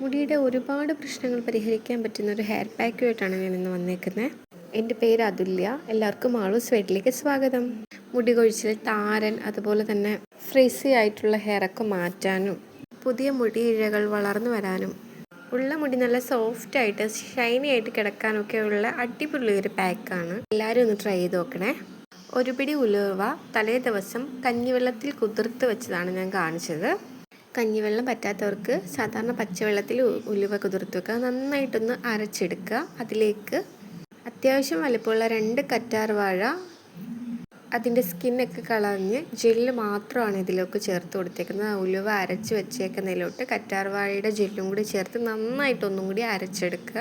മുടിയുടെ ഒരുപാട് പ്രശ്നങ്ങൾ പരിഹരിക്കാൻ പറ്റുന്ന ഒരു ഹെയർ പാക്കുമായിട്ടാണ് ഞാൻ ഇന്ന് വന്നേക്കുന്നത്. എന്റെ പേര് അതുല്യ. എല്ലാവർക്കും ആളും വീട്ടിലേക്ക് സ്വാഗതം. മുടി കൊഴിച്ചിൽ താരൻ അതുപോലെ തന്നെ ഫ്രീസി ആയിട്ടുള്ള ഹെയറൊക്കെ മാറ്റാനും പുതിയ മുടി ഇഴകൾ വളർന്നു വരാനും ഉള്ള മുടി നല്ല സോഫ്റ്റ് ആയിട്ട് ഷൈനി ആയിട്ട് കിടക്കാനൊക്കെ ഉള്ള അടിപൊളി ഒരു പാക്കാണ് എല്ലാവരും ഒന്ന് ട്രൈ ചെയ്ത് നോക്കണേ. ഒരു പിടി ഉലുവ തലേ ദിവസം കഞ്ഞിവെള്ളത്തിൽ കുതിർത്ത് വെച്ചതാണ് ഞാൻ കാണിച്ചത്. കഞ്ഞിവെള്ളം പറ്റാത്തവർക്ക് സാധാരണ പച്ചവെള്ളത്തിൽ ഉലുവ കുതിർത്ത് വെക്കുക. നന്നായിട്ടൊന്ന് അരച്ചെടുക്കുക. അതിലേക്ക് അത്യാവശ്യം വലുപ്പമുള്ള രണ്ട് കറ്റാർ വാഴ അതിന്റെ സ്കിന്നൊക്കെ കളഞ്ഞ് ജെല്ല് മാത്രമാണ് ഇതിലേക്ക് ചേർത്ത് കൊടുത്തേക്കുന്നത്. ഉലുവ അരച്ച് വെച്ചേക്കുന്നതിലോട്ട് കറ്റാർ വാഴയുടെ ജെല്ലും കൂടി ചേർത്ത് നന്നായിട്ടൊന്നും കൂടി അരച്ചെടുക്കുക.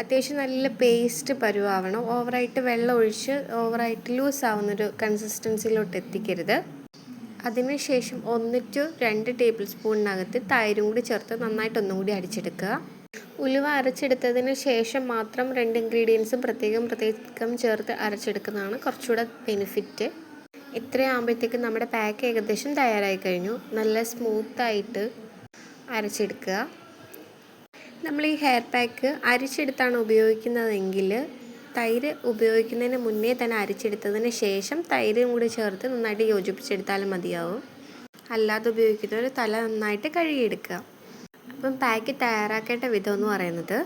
അത്യാവശ്യം നല്ല പേസ്റ്റ് പരുവാവണം. ഓവറായിട്ട് വെള്ളം ഒഴിച്ച് ഓവറായിട്ട് ലൂസ് ആവുന്നൊരു കൺസിസ്റ്റൻസിയിലോട്ട് എത്തിക്കരുത്. അതിനുശേഷം ഒന്ന് ടു രണ്ട് ടേബിൾ സ്പൂണിനകത്ത് തൈരും കൂടി ചേർത്ത് നന്നായിട്ട് ഒന്നും കൂടി അടിച്ചെടുക്കുക ഉലുവ അരച്ചെടുത്തതിന് ശേഷം മാത്രം രണ്ട് ഇൻഗ്രീഡിയൻസും പ്രത്യേകം പ്രത്യേകം ചേർത്ത് അരച്ചെടുക്കുന്നതാണ് കുറച്ചുകൂടെ ബെനിഫിറ്റ് ഇത്രയാകുമ്പോഴത്തേക്കും നമ്മുടെ പാക്ക് ഏകദേശം തയ്യാറായി കഴിഞ്ഞു. നല്ല സ്മൂത്തായിട്ട് അരച്ചെടുക്കുക. നമ്മൾ ഈ ഹെയർ പാക്ക് അരിച്ചെടുത്താണ് ഉപയോഗിക്കുന്നതെങ്കിൽ തൈര് ഉപയോഗിക്കുന്നതിന് മുന്നേ തന്നെ അരിച്ചെടുത്തതിന് ശേഷം തൈരും കൂടി ചേർത്ത് നന്നായിട്ട് യോജിപ്പിച്ചെടുത്താലും മതിയാവും. അല്ലാതെ ഉപയോഗിക്കുന്നവർ തല നന്നായിട്ട് കഴുകിയെടുക്കുക. അപ്പം പാക്ക് തയ്യാറാക്കേണ്ട വിധം എന്ന് പറയുന്നത്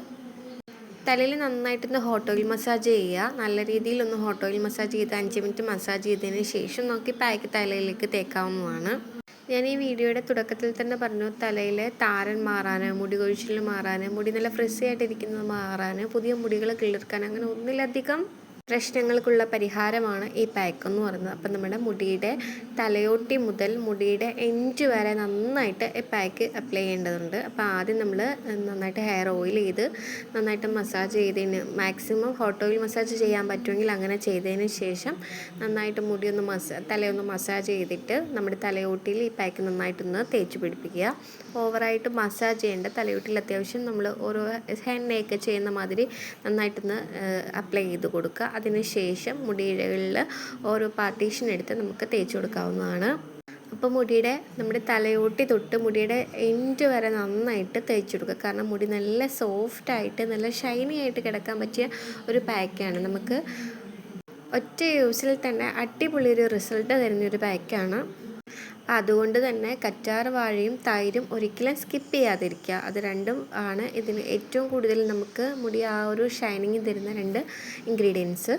തലയിൽ നന്നായിട്ടൊന്ന് ഹോട്ട് ഓയിൽ മസാജ് ചെയ്യുക. നല്ല രീതിയിലൊന്ന് ഹോട്ട് ഓയിൽ മസാജ് ചെയ്ത് അഞ്ച് മിനിറ്റ് മസാജ് ചെയ്തതിന് ശേഷം നോക്കി പാക്ക് തലയിലേക്ക് തേക്കാവുന്നതാണ്. ഞാൻ ഈ വീഡിയോയുടെ തുടക്കത്തിൽ തന്നെ പറഞ്ഞു തലയിൽ താരൻ മാറാൻ മുടി കൊഴിച്ചിൽ മാറാൻ മുടി നല്ല ഫ്രിസി ആയിട്ടിരിക്കുന്നത് മാറാൻ പുതിയ മുടികൾ കിളിർക്കാൻ അങ്ങനെ ഒന്നിലധികം പ്രശ്നങ്ങൾക്കുള്ള പരിഹാരമാണ് ഈ പാക്ക് എന്ന് പറയുന്നത്. അപ്പം നമ്മുടെ മുടിയുടെ തലയോട്ടി മുതൽ മുടിയുടെ എൻഡ് വരെ നന്നായിട്ട് ഈ പാക്ക് അപ്ലൈ ചെയ്യേണ്ടതുണ്ട്. അപ്പോൾ ആദ്യം നമ്മൾ നന്നായിട്ട് ഹെയർ ഓയിൽ ചെയ്ത് നന്നായിട്ട് മസാജ് ചെയ്തതിന് മാക്സിമം ഹോട്ട് ഓയിൽ മസാജ് ചെയ്യാൻ പറ്റുമെങ്കിൽ അങ്ങനെ ചെയ്തതിന് ശേഷം നന്നായിട്ട് മുടിയൊന്ന് മസാ തലയൊന്ന് മസാജ് ചെയ്തിട്ട് നമ്മുടെ തലയോട്ടിയിൽ ഈ പാക്ക് നന്നായിട്ടൊന്ന് തേച്ച് പിടിപ്പിക്കുക. ഓവറായിട്ട് മസാജ് ചെയ്യേണ്ട തലയോട്ടിൽ അത്യാവശ്യം നമ്മൾ ഓരോ ഹെണ്ണയൊക്കെ ചെയ്യുന്ന മാതിരി നന്നായിട്ടൊന്ന് അപ്ലൈ ചെയ്ത് കൊടുക്കുക. അതിന് ശേഷം മുടിയിഴകളിൽ ഓരോ പാർട്ടീഷൻ എടുത്ത് നമുക്ക് തേച്ച് കൊടുക്കാവുന്നതാണ്. അപ്പോൾ മുടിയുടെ നമ്മുടെ തലയോട്ടി തൊട്ട് മുടിയുടെ എൻഡ് വരെ നന്നായിട്ട് തേച്ച് കൊടുക്കുക. കാരണം മുടി നല്ല സോഫ്റ്റായിട്ട് നല്ല ഷൈനി ആയിട്ട് കിടക്കാൻ പറ്റിയ ഒരു പാക്കാണ് നമുക്ക് ഒറ്റ യൂസിൽ തന്നെ അടിപൊളി ഒരു റിസൾട്ട് തരുന്ന ഒരു പാക്കാണ് അതുകൊണ്ട് തന്നെ കറ്റാർ വാഴയും തൈരും ഒരിക്കലും സ്കിപ്പ് ചെയ്യാതിരിക്കുക. അത് രണ്ടും ആണ് ഇതിന് ഏറ്റവും കൂടുതൽ നമുക്ക് മുടി ആ ഒരു ഷൈനിങ് തരുന്ന രണ്ട് ഇൻഗ്രീഡിയൻസ്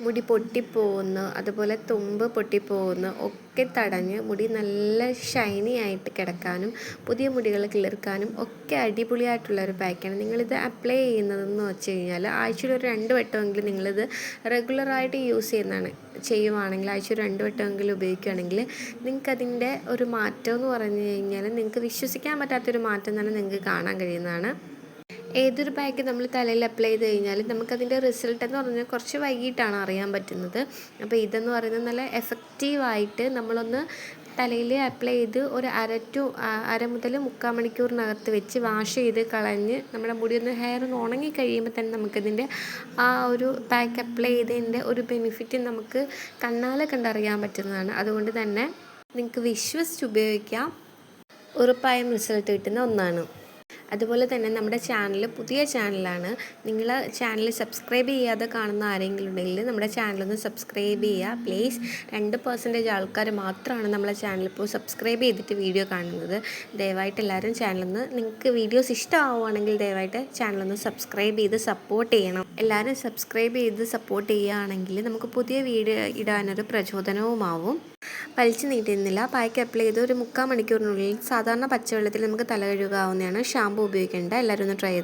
മുടി പൊട്ടിപ്പോകുന്നു അതുപോലെ തുമ്പ് പൊട്ടിപ്പോകുന്നു ഒക്കെ തടഞ്ഞ് മുടി നല്ല ഷൈനി ആയിട്ട് കിടക്കാനും പുതിയ മുടികൾ കിളിർക്കാനും ഒക്കെ അടിപൊളിയായിട്ടുള്ള ഒരു പാക്കാണ് നിങ്ങളിത് അപ്ലൈ ചെയ്യുന്നതെന്ന് വെച്ച് കഴിഞ്ഞാൽ ആഴ്ചയിൽ ഒരു രണ്ട് വട്ടമെങ്കിലും നിങ്ങളിത് റെഗുലറായിട്ട് യൂസ് ചെയ്യുന്നതാണ് ചെയ്യുവാണെങ്കിൽ ആഴ്ച രണ്ട് വട്ടമെങ്കിലും ഉപയോഗിക്കുകയാണെങ്കിൽ നിങ്ങൾക്കതിന്റെ ഒരു മാറ്റം എന്ന് പറഞ്ഞു കഴിഞ്ഞാൽ നിങ്ങൾക്ക് വിശ്വസിക്കാൻ പറ്റാത്തൊരു മാറ്റം തന്നെ നിങ്ങൾക്ക് കാണാൻ കഴിയുന്നതാണ്. ഏതൊരു പാക്ക് നമ്മൾ തലയിൽ അപ്ലൈ ചെയ്ത് കഴിഞ്ഞാൽ നമുക്കതിന്റെ റിസൾട്ട് എന്ന് പറഞ്ഞാൽ കുറച്ച് വൈകിട്ടാണ് അറിയാൻ പറ്റുന്നത്. അപ്പോൾ ഇതെന്ന് പറയുന്നത് നല്ല എഫക്റ്റീവായിട്ട് നമ്മളൊന്ന് തലയിൽ അപ്ലൈ ചെയ്ത് ഒരു അര ടു അര മുതൽ മുക്കാൽ മണിക്കൂറിനകത്ത് വെച്ച് വാഷ് ചെയ്ത് കളഞ്ഞ് നമ്മുടെ മുടി ഒന്ന് ഹെയർ ഒന്ന് ഉണങ്ങി കഴിയുമ്പോൾ തന്നെ നമുക്കതിന്റെ ആ ഒരു പാക്ക് അപ്ലൈ ചെയ്തതിന്റെ ഒരു ബെനിഫിറ്റ് നമുക്ക് കണ്ണാലെ കണ്ടറിയാൻ പറ്റുന്നതാണ്. അതുകൊണ്ട് തന്നെ നിങ്ങൾക്ക് വിശ്വസിച്ച് ഉപയോഗിക്കാം. ഉറപ്പായും റിസൾട്ട് കിട്ടുന്ന ഒന്നാണ്. അതുപോലെ തന്നെ നമ്മുടെ ചാനൽ പുതിയ ചാനലാണ്. നിങ്ങൾ ചാനൽ സബ്സ്ക്രൈബ് ചെയ്യാതെ കാണുന്ന ആരെങ്കിലും ഉണ്ടെങ്കിൽ നമ്മുടെ ചാനലൊന്ന് സബ്സ്ക്രൈബ് ചെയ്യുക പ്ലീസ് രണ്ട് പെർസെന്റേജ് ആൾക്കാർ മാത്രമാണ് നമ്മളെ ചാനൽ ഇപ്പോൾ സബ്സ്ക്രൈബ് ചെയ്തിട്ട് വീഡിയോ കാണുന്നത്. ദയവായിട്ട് എല്ലാവരും ചാനലൊന്ന് നിങ്ങൾക്ക് വീഡിയോസ് ഇഷ്ടമാവുകയാണെങ്കിൽ ദയവായിട്ട് ചാനലൊന്ന് സബ്സ്ക്രൈബ് ചെയ്ത് സപ്പോർട്ട് ചെയ്യണം. എല്ലാവരും സബ്സ്ക്രൈബ് ചെയ്ത് സപ്പോർട്ട് ചെയ്യുകയാണെങ്കിൽ നമുക്ക് പുതിയ വീഡിയോ ഇടാനൊരു പ്രചോദനവുമാവും. വലിച്ചു നീട്ടുന്നില്ല പായ്ക്ക് അപ്ലൈ ചെയ്ത് ഒരു മുക്കാൽ മണിക്കൂറിനുള്ളിൽ സാധാരണ പച്ചവെള്ളത്തിൽ നമുക്ക് തല കഴുകാവുന്നതാണ്. ഷാമ്പു ഉപയോഗിക്കേണ്ട. എല്ലാവരും ഒന്ന് ട്രൈ ചെയ്ത്